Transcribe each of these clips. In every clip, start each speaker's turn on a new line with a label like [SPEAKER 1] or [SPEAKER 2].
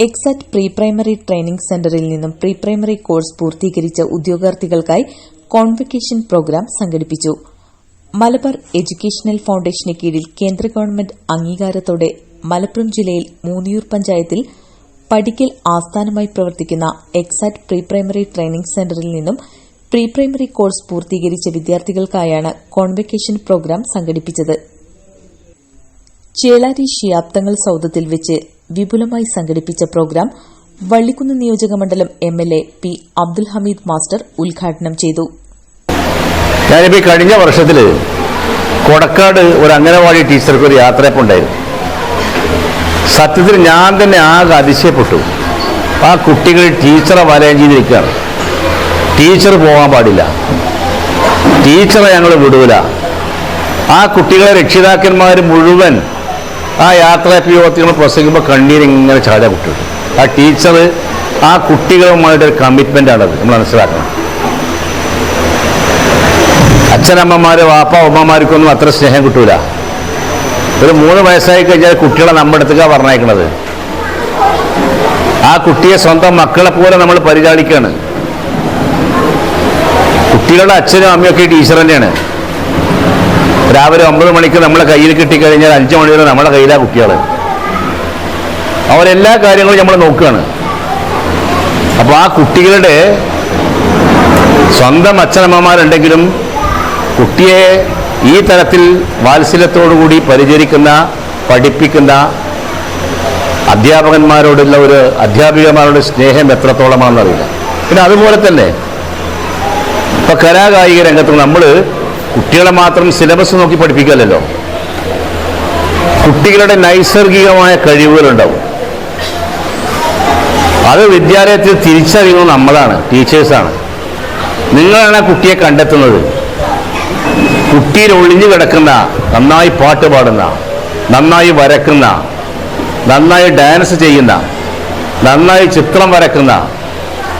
[SPEAKER 1] Exact pre primary training സെന്ററിൽ നിന്നും pre primary course പൂർത്തീകരിച്ച ഉദ്യോഗാർത്ഥികൾക്കായി കോൺവെക്കേഷൻ പ്രോഗ്രാം സംഘടിപ്പിച്ചു. മലബാർ എഡ്യൂക്കേഷണൽ ഫൌണ്ടേഷന് കീഴിൽ കേന്ദ്ര ഗവൺമെന്റ് അംഗീകാരത്തോടെ മലപ്പുറം ജില്ലയിൽ മൂന്നിയൂർ പഞ്ചായത്തിൽ പഠിക്കൽ ആസ്ഥാനമായി പ്രവർത്തിക്കുന്ന എക്സാറ്റ് പ്രീ പ്രൈമറി ട്രെയിനിംഗ് സെന്ററിൽ നിന്നും പ്രീ പ്രൈമറി കോഴ്സ് പൂർത്തീകരിച്ച വിദ്യാർത്ഥികൾക്കായാണ് കോൺവെക്കേഷൻ പ്രോഗ്രാം സംഘടിപ്പിച്ചത്. ചേളാരി ശിയാബ്ദങ്ങൾ സൌദത്തിൽ വെച്ച് വിപുലമായി സംഘടിപ്പിച്ച പ്രോഗ്രാം വള്ളിക്കുന്ന് നിയോജക മണ്ഡലം MLA P Abdul Hameed master ഉദ്ഘാടനം ചെയ്തു.
[SPEAKER 2] ഞാനിപ്പോൾ കഴിഞ്ഞ വർഷത്തിൽ കൊടക്കാട് ഒരു അംഗനവാടി ടീച്ചർക്ക് ഒരു യാത്രയപ്പ് ഉണ്ടായിരുന്നു സത്യത്തിൽ ഞാൻ തന്നെ ആകെ അതിശയപ്പെട്ടു. ആ കുട്ടികൾ ടീച്ചറെ വലയം ചെയ്തിരിക്കുകയാണ്. ടീച്ചർ പോകാൻ പാടില്ല. ടീച്ചറെ ഞങ്ങൾ വിടൂല. ആ കുട്ടികളെ രക്ഷിതാക്കന്മാർ മുഴുവൻ ആ യാത്രയപ്പ് യോഗത്തിൽ പ്രസംഗിക്കുമ്പോൾ കണ്ണീരിങ്ങനെ ചാടാ കുട്ടികൾ. ആ ടീച്ചർ ആ കുട്ടികളുമായിട്ടൊരു കമ്മിറ്റ്മെന്റ് ആണത് നമ്മൾ മനസ്സിലാക്കണം. അച്ഛനമ്മമാർ വാപ്പ ഉമ്മമാർക്കൊന്നും അത്ര സ്നേഹം കിട്ടൂല. ഒരു മൂന്ന് വയസ്സായി കഴിഞ്ഞാൽ കുട്ടികളെ നമ്മുടെ അടുത്തേക്കാണ് പറഞ്ഞേക്കുന്നത് ആ കുട്ടിയെ സ്വന്തം മക്കളെ പോലെ നമ്മൾ പരിചാളിക്കുകയാണ് കുട്ടികളുടെ അച്ഛനും അമ്മയൊക്കെ ടീച്ചർ തന്നെയാണ്. രാവിലെ ഒമ്പത് മണിക്ക് നമ്മളെ കയ്യിൽ കിട്ടിക്കഴിഞ്ഞാൽ അഞ്ച് മണി വരെ നമ്മുടെ കയ്യിലാണ് കുട്ടികൾ അവരെല്ലാ കാര്യങ്ങളും നമ്മൾ നോക്കുകയാണ്. അപ്പോൾ ആ കുട്ടികളുടെ സ്വന്തം അച്ഛനമ്മമാരുണ്ടെങ്കിലും കുട്ടിയെ ഈ തരത്തിൽ വാത്സല്യത്തോടുകൂടി പരിചരിക്കുന്ന പഠിപ്പിക്കുന്ന അധ്യാപകന്മാരോടുള്ള ഒരു അധ്യാപികമാരുടെ സ്നേഹം എത്രത്തോളമാണെന്നറിയില്ല. പിന്നെ അതുപോലെ തന്നെ ഇപ്പൊ കലാകായിക രംഗത്ത് നമ്മൾ കുട്ടികളെ മാത്രം സിലബസ് നോക്കി പഠിപ്പിക്കല്ലോ കുട്ടികളുടെ നൈസർഗികമായ കഴിവുകളുണ്ടാവും. അത് വിദ്യാലയത്തിൽ തിരിച്ചറിയുന്നത് നമ്മളാണ് ടീച്ചേഴ്സാണ്. നിങ്ങളാണ് ആ കുട്ടിയെ കണ്ടെത്തുന്നത്. കുട്ടിയിൽ ഒളിഞ്ഞു കിടക്കുന്ന നന്നായി പാട്ട് പാടുന്ന നന്നായി വരക്കുന്ന നന്നായി ഡാൻസ് ചെയ്യുന്ന നന്നായി ചിത്രം വരക്കുന്ന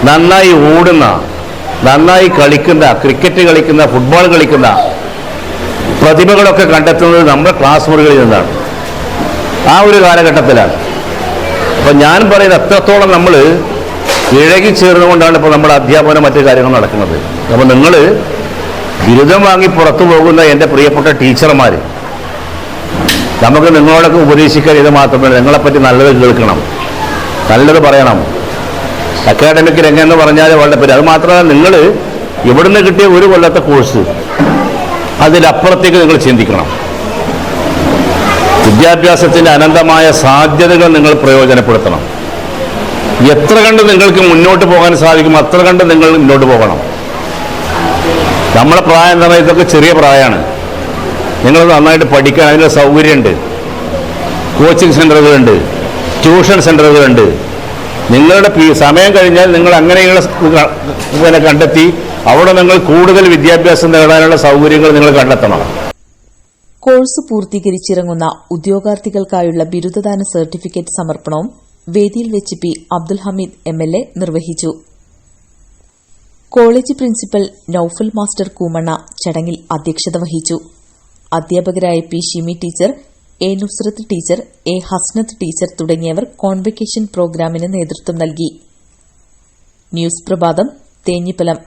[SPEAKER 2] നന്നായി ഓടുന്ന നന്നായി കളിക്കുന്ന ക്രിക്കറ്റ് കളിക്കുന്ന ഫുട്ബോൾ കളിക്കുന്ന പ്രതിഭകളൊക്കെ കണ്ടെത്തുന്നത് നമ്മുടെ ക്ലാസ് മുറികളിൽ നിന്നാണ്. ആ ഒരു കാലഘട്ടത്തിലാണ്. അപ്പം ഞാൻ പറയുന്നത് എത്രത്തോളം നമ്മൾ ഇഴകി ചേർന്നുകൊണ്ടാണ് ഇപ്പോൾ നമ്മുടെ അധ്യാപനം മറ്റു കാര്യങ്ങൾ നടക്കുന്നത്. അപ്പോൾ നിങ്ങൾ ബിരുദം വാങ്ങി പുറത്തു പോകുന്ന എന്റെ പ്രിയപ്പെട്ട ടീച്ചർമാർ നമുക്ക് നിങ്ങളോടൊക്കെ ഉപദേശിക്കാൻ ഇത് മാത്രമല്ല നിങ്ങളെപ്പറ്റി നല്ലത് കേൾക്കണം. നല്ലത് പറയണം. അക്കാഡമിക് രംഗം എന്ന് പറഞ്ഞാൽ വളരെ പേര്. അത് മാത്രമല്ല നിങ്ങൾ ഇവിടുന്ന് കിട്ടിയ ഒരു കൊല്ലത്തെ കോഴ്സ് അതിലപ്പുറത്തേക്ക് നിങ്ങൾ ചിന്തിക്കണം. വിദ്യാഭ്യാസത്തിന്റെ അനന്തമായ സാധ്യതകൾ നിങ്ങൾ പ്രയോജനപ്പെടുത്തണം. എത്ര കണ്ട് നിങ്ങൾക്ക് മുന്നോട്ട് പോകാൻ സാധിക്കും അത്ര കണ്ട് നിങ്ങൾ മുന്നോട്ട് പോകണം. നമ്മളെ പ്രായം എന്ന് പറയുന്നത് ഇതൊക്കെ ചെറിയ പ്രായമാണ്. നിങ്ങൾ നന്നായിട്ട് പഠിക്കാൻ അതിന്റെ സൗകര്യമുണ്ട്. കോച്ചിങ് സെന്ററുകളുണ്ട് ട്യൂഷൻ സെന്ററുകളുണ്ട് നിങ്ങളുടെ സമയം കഴിഞ്ഞാൽ നിങ്ങൾ അങ്ങനെയുള്ള പിന്നെ കണ്ടെത്തി അവിടെ നിങ്ങൾ കൂടുതൽ വിദ്യാഭ്യാസം നേടാനുള്ള സൗകര്യങ്ങൾ നിങ്ങൾ കണ്ടെത്തണം.
[SPEAKER 1] കോഴ്സ് പൂർത്തീകരിച്ചിറങ്ങുന്ന ഉദ്യോഗാർത്ഥികൾക്കായുള്ള ബിരുദദാന സർട്ടിഫിക്കറ്റ് സമർപ്പണവും വേദിയിൽ വെച്ച് പി. അബ്ദുൽ ഹമീദ് എംഎൽഎ നിർവഹിച്ചു. College principal Noufal master Koomanna ചടങ്ങിൽ അധ്യക്ഷത വഹിച്ചു. അധ്യാപകരായ P. Shimi teacher A Nusrath teacher A Hasnath teacher തുടങ്ങിയവർ കോൺവെക്കേഷൻ പ്രോഗ്രാമിന് നേതൃത്വം നൽകി. ന്യൂസ് പ്രഭാതം തേഞ്ഞിപ്പലം.